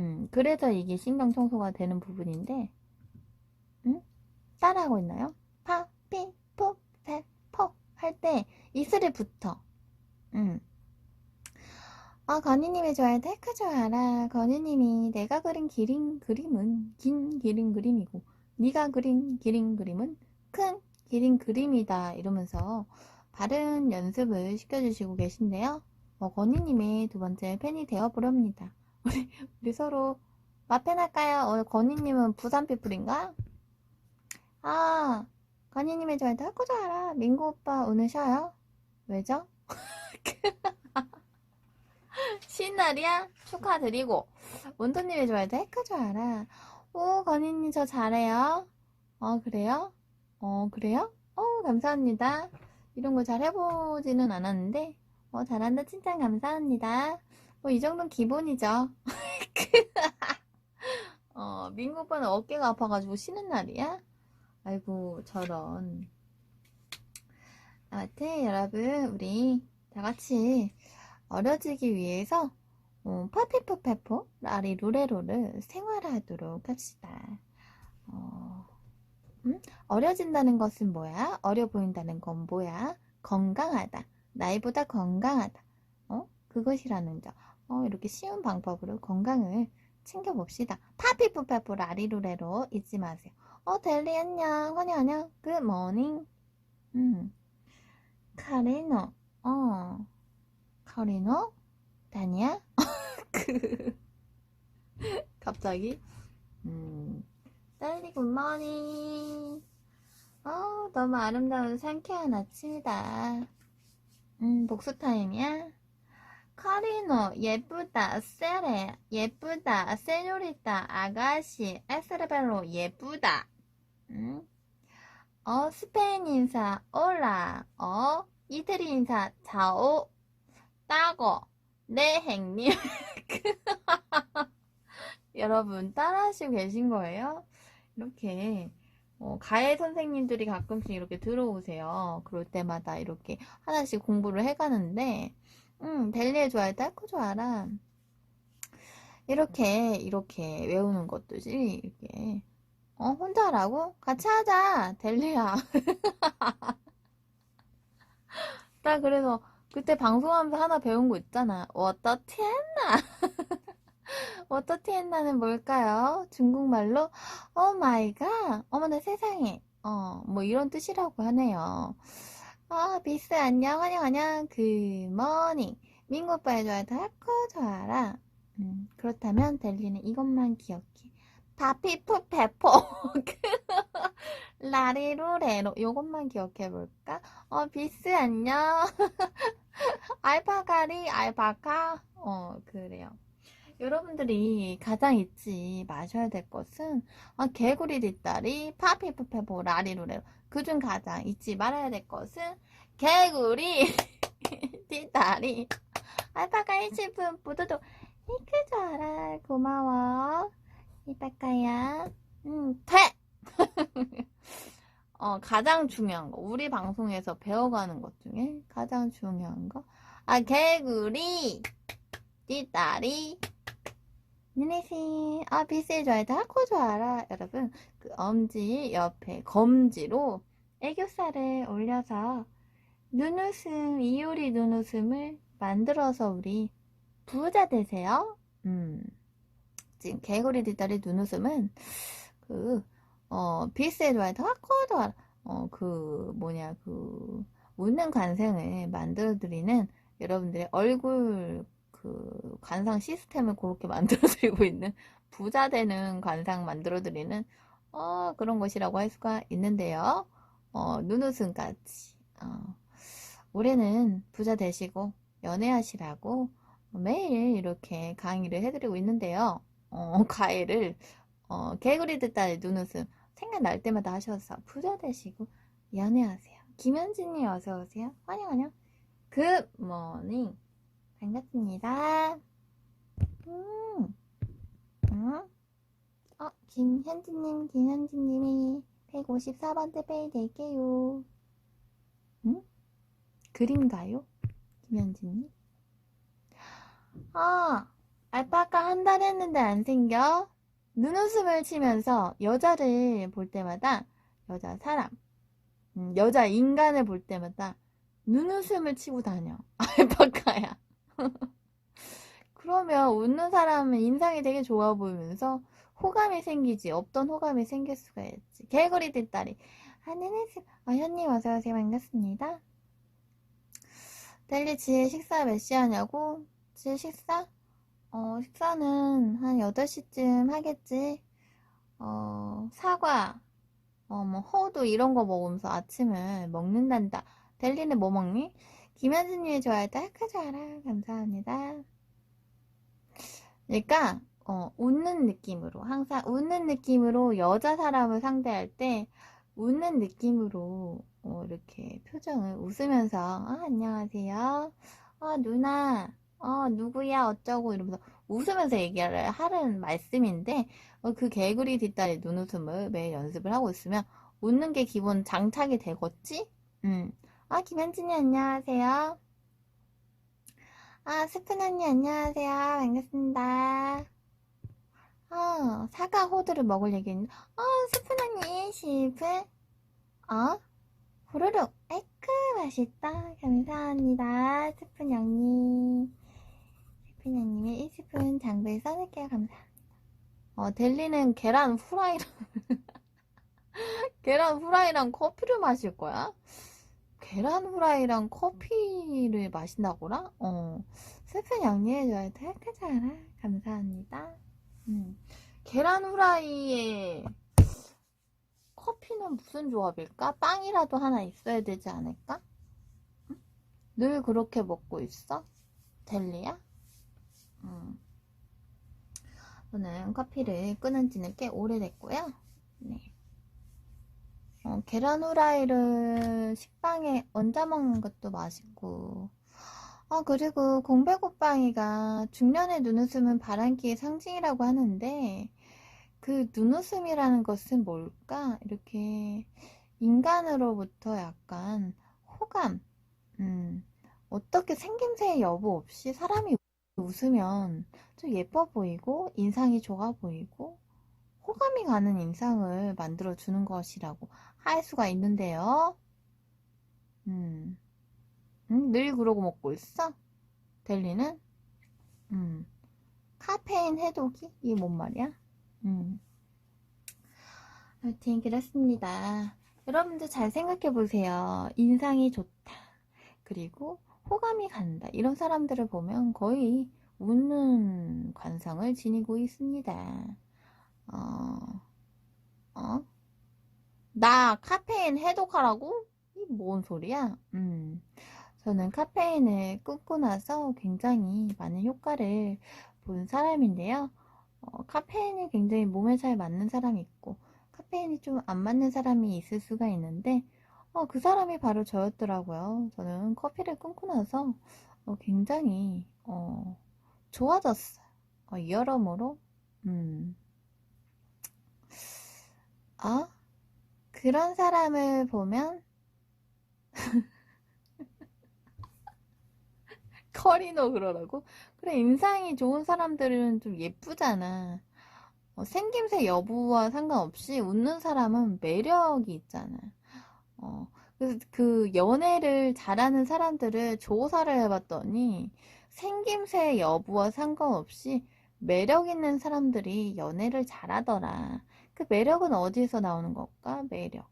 음, 그래서 이게 신경 청소가 되는 부분인데, 응? 따라하고 있나요? 파, 피, 포, 페, 포할때 입술에 붙어. 음. 아, 건희님이 좋아해 테크 좋아라. 건희님이 내가 그린 기린 그림은 긴 기린 그림이고, 네가 그린 기린 그림은 큰 기린 그림이다. 이러면서 발음 연습을 시켜주시고 계신데요. 어, 건희님의 두 번째 팬이 되어보렵니다. 우리, 우리 서로 마팬 할까요? 어, 건희님은 부산 피플인가? 아, 건희님의 좋아해 테크 좋아라. 민구 오빠 오늘 쉬어요? 왜죠? 쉬는 날이야? 축하드리고. 원토님이 좋아해도 해크 좋아라. 오, 건희님 저 잘해요. 어, 그래요? 어, 그래요? 어, 감사합니다. 이런 거 잘 해보지는 않았는데, 어, 잘한다. 칭찬 감사합니다. 뭐, 이 정도는 기본이죠. 어, 민구 오빠는 어깨가 아파가지고 쉬는 날이야? 아이고, 저런. 아무튼, 여러분, 우리 다 같이 어려지기 위해서 어, 파피프페포 라리 루레로를 생활하도록 합시다. 어, 음? 어려진다는 것은 뭐야? 어려 보인다는 건 뭐야? 건강하다. 나이보다 건강하다. 어? 그것이라는 점. 어, 이렇게 쉬운 방법으로 건강을 챙겨봅시다. 파피프페포 라리 루레로 잊지 마세요. 어, 델리 안녕. 환희 안녕. 굿 모닝. 음. 카리노. 어. 카리노? 다니야? 그 갑자기 음 딸리 굿모닝 어 너무 아름다운 상쾌한 아침이다 음 복수 타임이야? 카리노 예쁘다 세레 예쁘다 세뇨리타 아가씨 에스레벨로 예쁘다 음? 어 스페인 인사 올라 어 이태리 인사 자오 따거 네 행님 여러분 따라하시고 계신 거예요? 이렇게 어, 가해 선생님들이 가끔씩 이렇게 들어오세요. 그럴 때마다 이렇게 하나씩 공부를 해가는데 음 델리의 좋아해 딸코 좋아라 이렇게 이렇게 외우는 것도 지 이렇게 어 혼자 하라고? 같이 하자 델리야 나 그래서 그때 방송하면서 하나 배운 거 있잖아. 워터티엔나. 워터티엔나는 뭘까요? 중국말로 오 마이 갓. 어머나 세상에. 어, 뭐 이런 뜻이라고 하네요. 아, 비스 안녕, 안녕, 안녕. 굿모닝. 민구 오빠의 좋아해도 할거 좋아라. 음, 그렇다면 델리는 이것만 기억해. 파피프 페포. 라리루레로. 요것만 기억해볼까? 어, 비스 안녕. 알파가리, 알파카. 어, 그래요. 여러분들이 가장 잊지 마셔야 될 것은, 어, 개구리 뒷다리, 파피프페보, 라리루레로. 그중 가장 잊지 말아야 될 것은, 개구리 뒷다리, 알파카 1분 부두도. 이크 좋아라. 고마워. 이따까야. 음, 퇴! 어, 가장 중요한 거. 우리 방송에서 배워가는 것 중에 가장 중요한 거. 아, 개구리, 띠다리, 니네씨, 아, 비스의 좋아해도 하코 좋아라. 여러분, 그 엄지 옆에 검지로 애교살을 올려서 눈웃음, 이효리 눈웃음을 만들어서 우리 부자 되세요. 음. 지금 개구리 뒷다리 눈웃음은 그, 어, 비스의 좋아해도 하코도 알아. 어, 그, 뭐냐, 그, 웃는 관상을 만들어드리는 여러분들의 얼굴 그 관상 시스템을 그렇게 만들어드리고 있는 부자 되는 관상 만들어드리는 어, 그런 것이라고 할 수가 있는데요. 어, 눈웃음까지. 어, 올해는 부자 되시고 연애하시라고 매일 이렇게 강의를 해드리고 있는데요. 어, 과외를 어, 개구리 듣다 눈웃음 생각날 때마다 하셔서 부자 되시고 연애하세요. 김현진님 어서 오세요. 환영 환영. 굿모닝. 반갑습니다. 음, 음. 어, 김현진님, 김현진님이 154번째 페이 될게요. 응? 그림가요? 김현진님? 아, 알파카 한 달 했는데 안 생겨? 눈웃음을 치면서 여자를 볼 때마다 여자 사람, 음, 여자 인간을 볼 때마다 눈웃음을 치고 다녀. 알파카야. 그러면 웃는 사람은 인상이 되게 좋아 보이면서 호감이 생기지. 없던 호감이 생길 수가 있지. 개구리 뒷다리. 안녕하세요. 아, 현님 어서오세요. 반갑습니다. 델리 지혜 식사 몇 시 하냐고? 지혜 식사? 어, 식사는 한 8시쯤 하겠지. 어, 사과, 어, 뭐, 호두 이런 거 먹으면서 아침을 먹는단다. 델리는 뭐 먹니? 때 할까 좋아라. 감사합니다. 그러니까, 어, 웃는 느낌으로, 항상 웃는 느낌으로 여자 사람을 상대할 때, 웃는 느낌으로, 어, 이렇게 표정을 웃으면서, 아, 안녕하세요. 아, 누나, 어, 누구야, 어쩌고, 이러면서 웃으면서 얘기를 하는 말씀인데, 어, 그 개구리 뒷다리 눈웃음을 매일 연습을 하고 있으면, 웃는 게 기본 장착이 되겠지? 음. 아, 김현진이 안녕하세요. 아, 스푼 언니 안녕하세요. 반갑습니다. 어, 사과 호두를 먹을 얘기인데, 어, 스푼 언니, 시프, 어? 후루룩, 에이크, 맛있다. 감사합니다. 스푼 양님. 스푼 양님의 1스푼 장부에 써놓을게요. 감사합니다. 어, 델리는 계란 후라이랑, 계란 후라이랑 커피를 마실 거야? 계란 후라이랑 커피를 마신다고라? 어, 스푼 양념해줘야 돼. 그잖아. 감사합니다. 음, 계란 후라이에 커피는 무슨 조합일까? 빵이라도 하나 있어야 되지 않을까? 응? 늘 그렇게 먹고 있어? 델리야? 음. 저는 커피를 끊은 지는 꽤 오래됐고요. 네. 어, 계란 후라이를 식빵에 얹어 먹는 것도 맛있고. 아, 그리고 공배꽃빵이가 중년의 눈웃음은 바람기의 상징이라고 하는데, 그 눈웃음이라는 것은 뭘까? 이렇게 인간으로부터 약간 호감, 음, 어떻게 생김새 여부 없이 사람이 웃으면 좀 예뻐 보이고, 인상이 좋아 보이고, 호감이 가는 인상을 만들어 주는 것이라고 할 수가 있는데요. 음, 음, 늘 그러고 먹고 있어? 델리는? 음, 카페인 해독이? 이게 뭔 말이야? 음. 하여튼 그렇습니다. 여러분들 잘 생각해 보세요. 인상이 좋다. 그리고 호감이 간다. 이런 사람들을 보면 거의 웃는 관상을 지니고 있습니다. 어, 어? 나 카페인 해독하라고? 이 뭔 소리야? 음, 저는 카페인을 끊고 나서 굉장히 많은 효과를 본 사람인데요. 어, 카페인이 굉장히 몸에 잘 맞는 사람이 있고, 카페인이 좀 안 맞는 사람이 있을 수가 있는데, 어, 그 사람이 바로 저였더라고요. 저는 커피를 끊고 나서 어, 굉장히 어, 좋아졌어요. 어, 여러모로, 음, 어? 그런 사람을 보면 커리노 그러라고? 그래, 인상이 좋은 사람들은 좀 예쁘잖아. 어, 생김새 여부와 상관없이 웃는 사람은 매력이 있잖아. 어, 그, 그 연애를 잘하는 사람들을 조사를 해봤더니 생김새 여부와 상관없이 매력 있는 사람들이 연애를 잘하더라. 그 매력은 어디에서 나오는 걸까? 매력.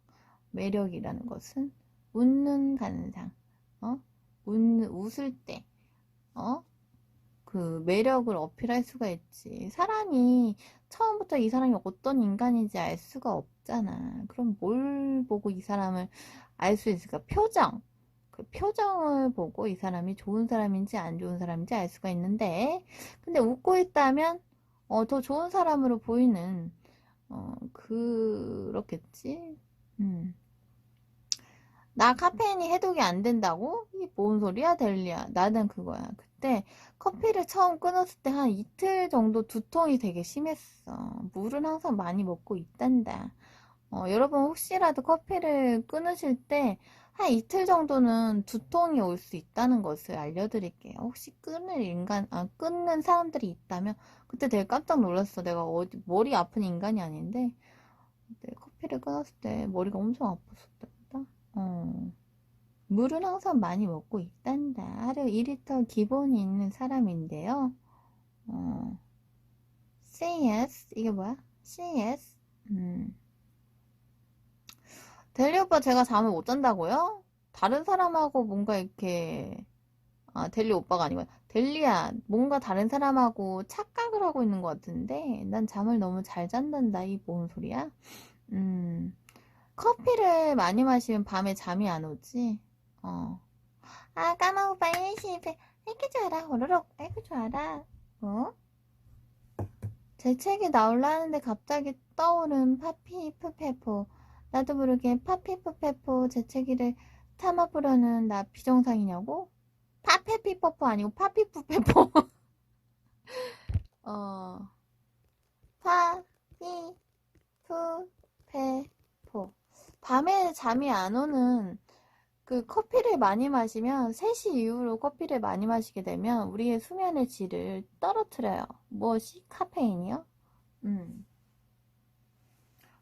매력이라는 것은 웃는 간상, 어? 웃는, 웃을 때, 어? 그 매력을 어필할 수가 있지. 사람이 처음부터 이 사람이 어떤 인간인지 알 수가 없잖아. 그럼 뭘 보고 이 사람을 알 수 있을까? 표정. 그 표정을 보고 이 사람이 좋은 사람인지 안 좋은 사람인지 알 수가 있는데, 근데 웃고 있다면, 어, 더 좋은 사람으로 보이는, 어, 그렇겠지? 음. 나 카페인이 해독이 안 된다고? 이게 뭔 소리야, 델리야? 나는 그거야. 그때 커피를 처음 끊었을 때 한 이틀 정도 두통이 되게 심했어. 물은 항상 많이 먹고 있단다. 어, 여러분 혹시라도 커피를 끊으실 때 한 이틀 정도는 두통이 올 수 있다는 것을 알려드릴게요. 혹시 끊을 인간, 아, 끊는 사람들이 있다면 그때 되게 깜짝 놀랐어. 내가 어디 머리 아픈 인간이 아닌데 커피를 끊었을 때 머리가 엄청 아팠었답니다. 어. 물은 항상 많이 먹고 있단다. 하루 2리터 기본이 있는 사람인데요. 어. CS 이게 뭐야? CS 음. 델리 오빠 제가 잠을 못 잔다고요? 다른 사람하고 뭔가 이렇게 아 델리 오빠가 아니고 델리야 뭔가 다른 사람하고 착각을 하고 있는 것 같은데 난 잠을 너무 잘 잔단다 이 뭔 소리야? 음 커피를 많이 마시면 밤에 잠이 안 오지? 어. 아 까마 오빠 일시 이렇게 좋아라 호로록 이렇게 좋아라 어? 제 책이 나올라 하는데 갑자기 떠오른 파피프페포. 나도 모르게 파피프페포 제 책이를 참아보려는 나 비정상이냐고? 파페피퍼포 아니고 파피프페포. 어, 파피프페포. 밤에 잠이 안 오는 그 커피를 많이 마시면 3시 이후로 커피를 많이 마시게 되면 우리의 수면의 질을 떨어뜨려요. 무엇이? 카페인이요? 음.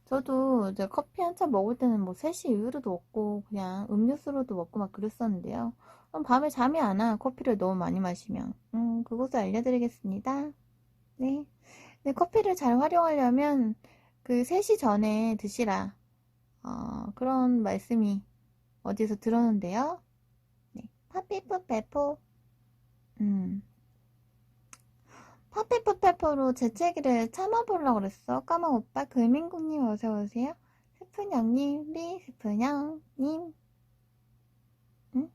저도 이제 커피 한 잔 먹을 때는 뭐 3시 이후로도 먹고 그냥 음료수로도 먹고 막 그랬었는데요. 그럼 밤에 잠이 안 와. 커피를 너무 많이 마시면. 음, 그것을 알려드리겠습니다. 네. 네, 커피를 잘 활용하려면 그 3시 전에 드시라. 어, 그런 말씀이 어디서 들었는데요. 네. 파피프 페포. 음. 파피프 페포로 재채기를 참아보려고 그랬어. 까만 오빠, 글민구님 어서오세요. 스푼형님, 리 스푼형님. 응?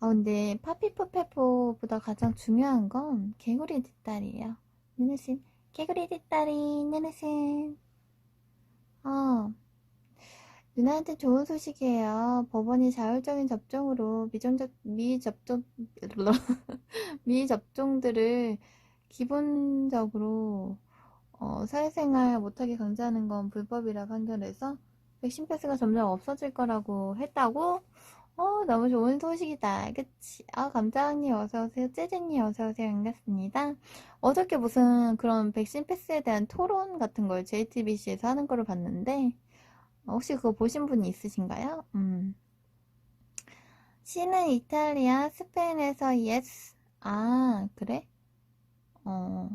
아, 근데 파피프페포보다 가장 중요한 건 개구리 뒷다리예요. 느느신, 개구리 뒷다리, 느느신. 어. 누나한테 좋은 소식이에요. 법원이 자율적인 접종으로 미정적, 미접종, 미접종들을 기본적으로 어, 사회생활 못하게 강제하는 건 불법이라 판결해서 백신 패스가 점점 없어질 거라고 했다고? 어, 너무 좋은 소식이다. 그치? 아, 감자님 어서오세요. 째제님 어서오세요. 반갑습니다. 어저께 무슨 그런 백신 패스에 대한 토론 같은 걸 JTBC에서 하는 거를 봤는데, 혹시 그거 보신 분이 있으신가요? 음. 시는 이탈리아, 스페인에서 yes. 아, 그래? 어.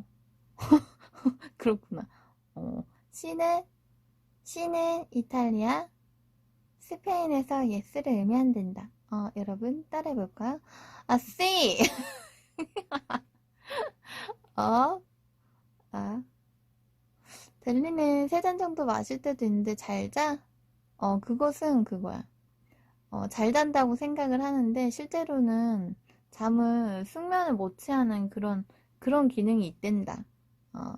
그렇구나. 어. 시는, 시는 이탈리아, 스페인에서 yes를 의미한단다. 어, 여러분 따라해볼까요? 아, see! 어? 아. 델리는 세 잔 정도 마실 때도 있는데 잘 자? 어, 그것은 그거야. 어, 잘 잔다고 생각을 하는데 실제로는 잠을 숙면을 못 취하는 그런 그런 기능이 있댄다. 어,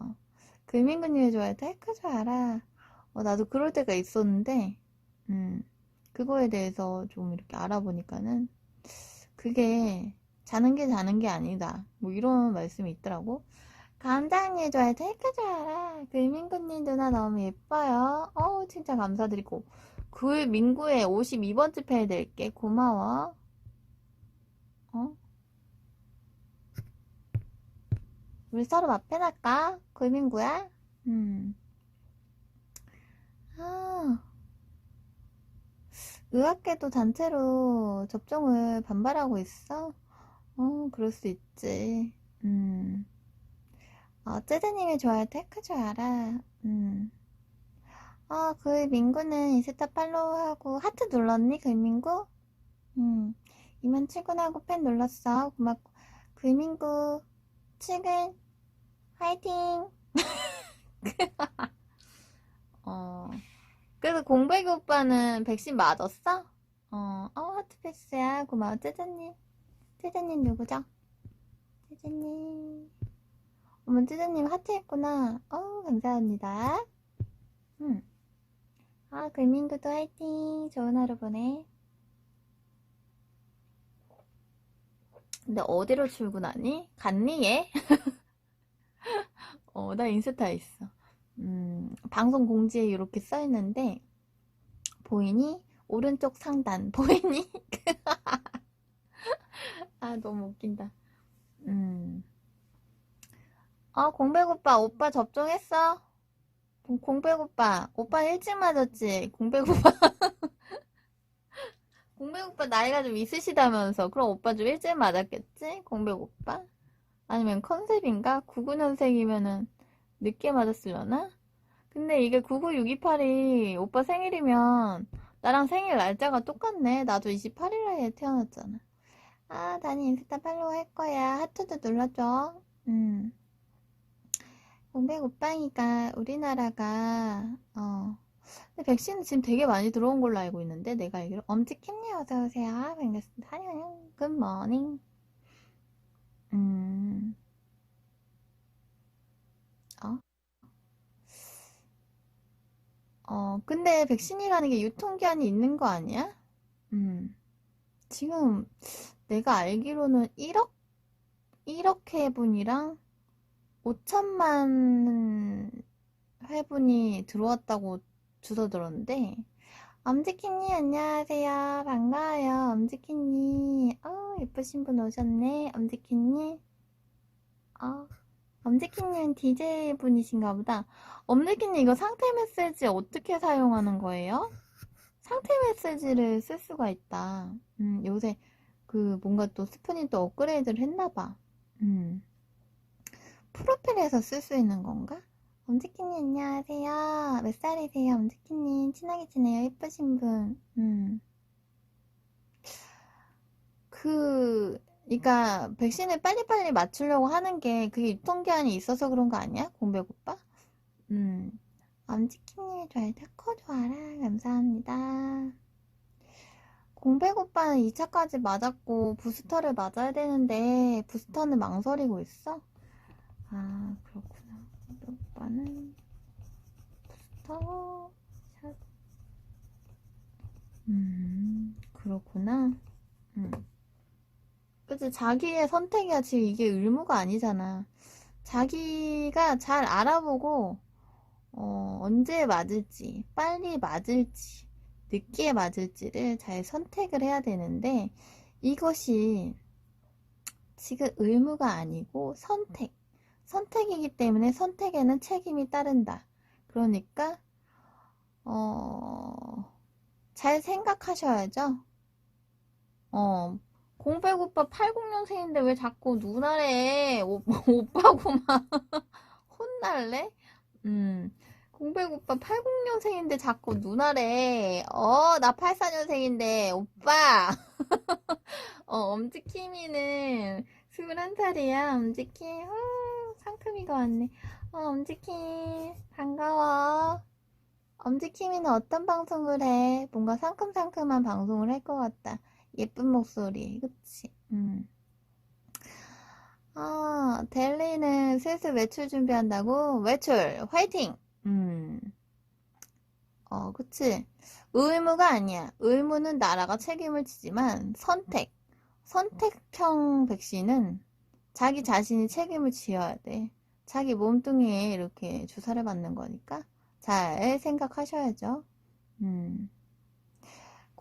금민구님이 좋아해. 헬크 줄 알아. 어, 나도 그럴 때가 있었는데, 음, 그거에 대해서 좀 이렇게 알아보니까는 그게 자는 게 자는 게 아니다. 뭐 이런 말씀이 있더라고. 감사합니다. 헬크 줄 알아. 금민구님 누나 너무 예뻐요. 어우, 진짜 감사드리고. 그 민구의 52번째 패 될게. 고마워. 어? 우리 서로 맞패날까? 골민구야? 음. 아. 의학계도 단체로 접종을 반발하고 있어? 어, 그럴 수 있지. 음. 어, 쯔드님이 좋아할 테크 줄 알아. 음. 아, 그 민구는 인스타 팔로우하고 하트 눌렀니? 그 민구? 음. 이만 출근하고 팬 눌렀어. 고맙고. 그 민구, 출근, 화이팅! 어. 그래서 공백이 오빠는 백신 맞았어? 어, 어, 하트 패스야. 고마워. 쯔드님. 쯔드님 누구죠? 쯔드님. 어머, 쯔드님 하트 했구나. 어, 감사합니다. 음. 아, 글민구도 화이팅. 좋은 하루 보내. 근데 어디로 출근하니? 갔니, 얘? 어, 나 인스타 있어. 음, 방송 공지에 이렇게 써 있는데, 보이니? 오른쪽 상단, 보이니? 아, 너무 웃긴다. 음. 아, 공백 오빠, 오빠 접종했어? 공- 공백 오빠, 오빠 일찍 맞았지? 공백 오빠. 공백 오빠 나이가 좀 있으시다면서. 그럼 오빠 좀 일찍 맞았겠지? 공백 오빠? 아니면 컨셉인가? 99년생이면은 늦게 맞았으려나? 근데 이게 99628이 오빠 생일이면 나랑 생일 날짜가 똑같네. 나도 28일에 태어났잖아. 아, 다니 인스타 팔로우 할 거야. 하트도 눌러줘. 음. 공백 오빠니까 우리나라가 어 근데 백신은 지금 되게 많이 들어온 걸로 알고 있는데 내가 알기로 엄지킴님 어서 오세요 반갑습니다 하녕 굿모닝 음 어? 어 근데 백신이라는 게 유통기한이 있는 거 아니야? 음. 지금 내가 알기로는 1억? 1억 회분이랑 5천만 회분이 들어왔다고 주워 들었는데. 엄지키님 안녕하세요. 반가워요 엄지키님 어 예쁘신 분 오셨네 엄지키님 어 엄지키님 DJ 분이신가 보다 엄지키님 이거 상태 메시지 어떻게 사용하는 거예요? 상태 메시지를 쓸 수가 있다 음 요새 그 뭔가 또 스푼이 또 업그레이드를 했나 봐 음 프로필에서 쓸 수 있는 건가? 엄지키님 안녕하세요. 몇 살이세요? 엄지키님 친하게 지내요. 예쁘신 분. 음. 그, 그니까 백신을 빨리빨리 맞추려고 하는 게 그게 유통기한이 있어서 그런 거 아니야? 공백 오빠? 음. 엄지키님 잘 듣고 좋아라. 감사합니다. 공백 오빠는 2차까지 맞았고 부스터를 맞아야 되는데 부스터는 망설이고 있어? 아, 그렇구나. 근데 오빠는 부스터 샷. 음, 그렇구나. 음. 그치, 자기의 선택이야. 지금 이게 의무가 아니잖아. 자기가 잘 알아보고, 어, 언제 맞을지, 빨리 맞을지, 늦게 맞을지를 잘 선택을 해야 되는데, 이것이 지금 의무가 아니고 선택. 선택이기 때문에 선택에는 책임이 따른다. 그러니까, 어, 잘 생각하셔야죠. 어, 공백 오빠 80년생인데 왜 자꾸 누나래? 오, 오빠고만 혼날래? 음, 공백 오빠 80년생인데 자꾸 누나래. 어, 나 84년생인데 오빠. 어, 엄지킴이는 21살이야, 엄지킴. 어, 상큼이가 왔네. 어, 엄지킴, 반가워. 엄지킴이는 어떤 방송을 해? 뭔가 상큼상큼한 방송을 할 것 같다. 예쁜 목소리, 그치? 음. 아, 델리는 슬슬 외출 준비한다고? 외출, 화이팅! 음. 어, 그치? 의무가 아니야. 의무는 나라가 책임을 지지만, 선택. 선택형 백신은 자기 자신이 책임을 지어야 돼. 자기 몸뚱이에 이렇게 주사를 맞는 거니까 잘 생각하셔야죠. 음.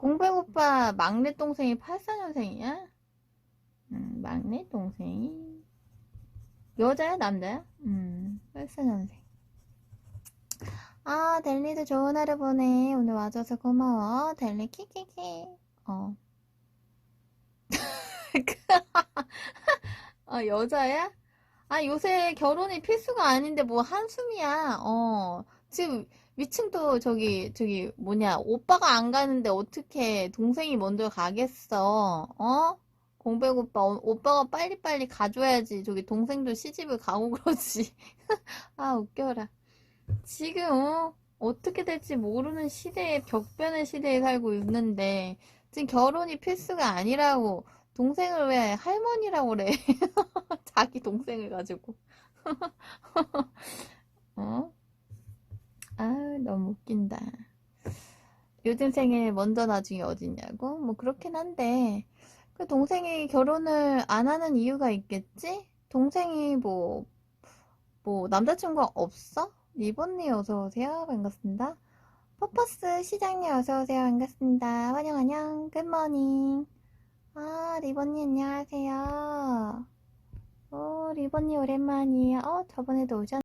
공백 오빠 막내 동생이 84년생이야? 음, 막내 동생이 여자야 남자야? 음, 84년생. 아, 델리도 좋은 하루 보내. 오늘 와줘서 고마워. 델리 키키키. 어. 아, 여자야? 아, 요새 결혼이 필수가 아닌데 뭐 한숨이야. 어. 지금 위층도 저기 저기 뭐냐? 오빠가 안 가는데 어떻게 동생이 먼저 가겠어? 어? 공백 오빠 어, 오빠가 빨리빨리 가줘야지. 저기 동생도 시집을 가고 그러지. 아, 웃겨라. 지금 어? 어떻게 될지 모르는 시대에 격변의 시대에 살고 있는데 지금 결혼이 필수가 아니라고 동생을 왜 할머니라고 그래? 자기 동생을 가지고. 어? 아, 너무 웃긴다. 요즘 생일 먼저 나중에 어디냐고? 뭐 그렇긴 한데 그 동생이 결혼을 안 하는 이유가 있겠지? 동생이 뭐, 뭐 남자친구가 없어? 리본니 어서 오세요. 반갑습니다. 퍼퍼스 시장님 어서 오세요. 반갑습니다. 환영, 환영. 굿모닝. 아, 리본니 안녕하세요. 오, 리본니 오랜만이에요. 어, 저번에도 오셨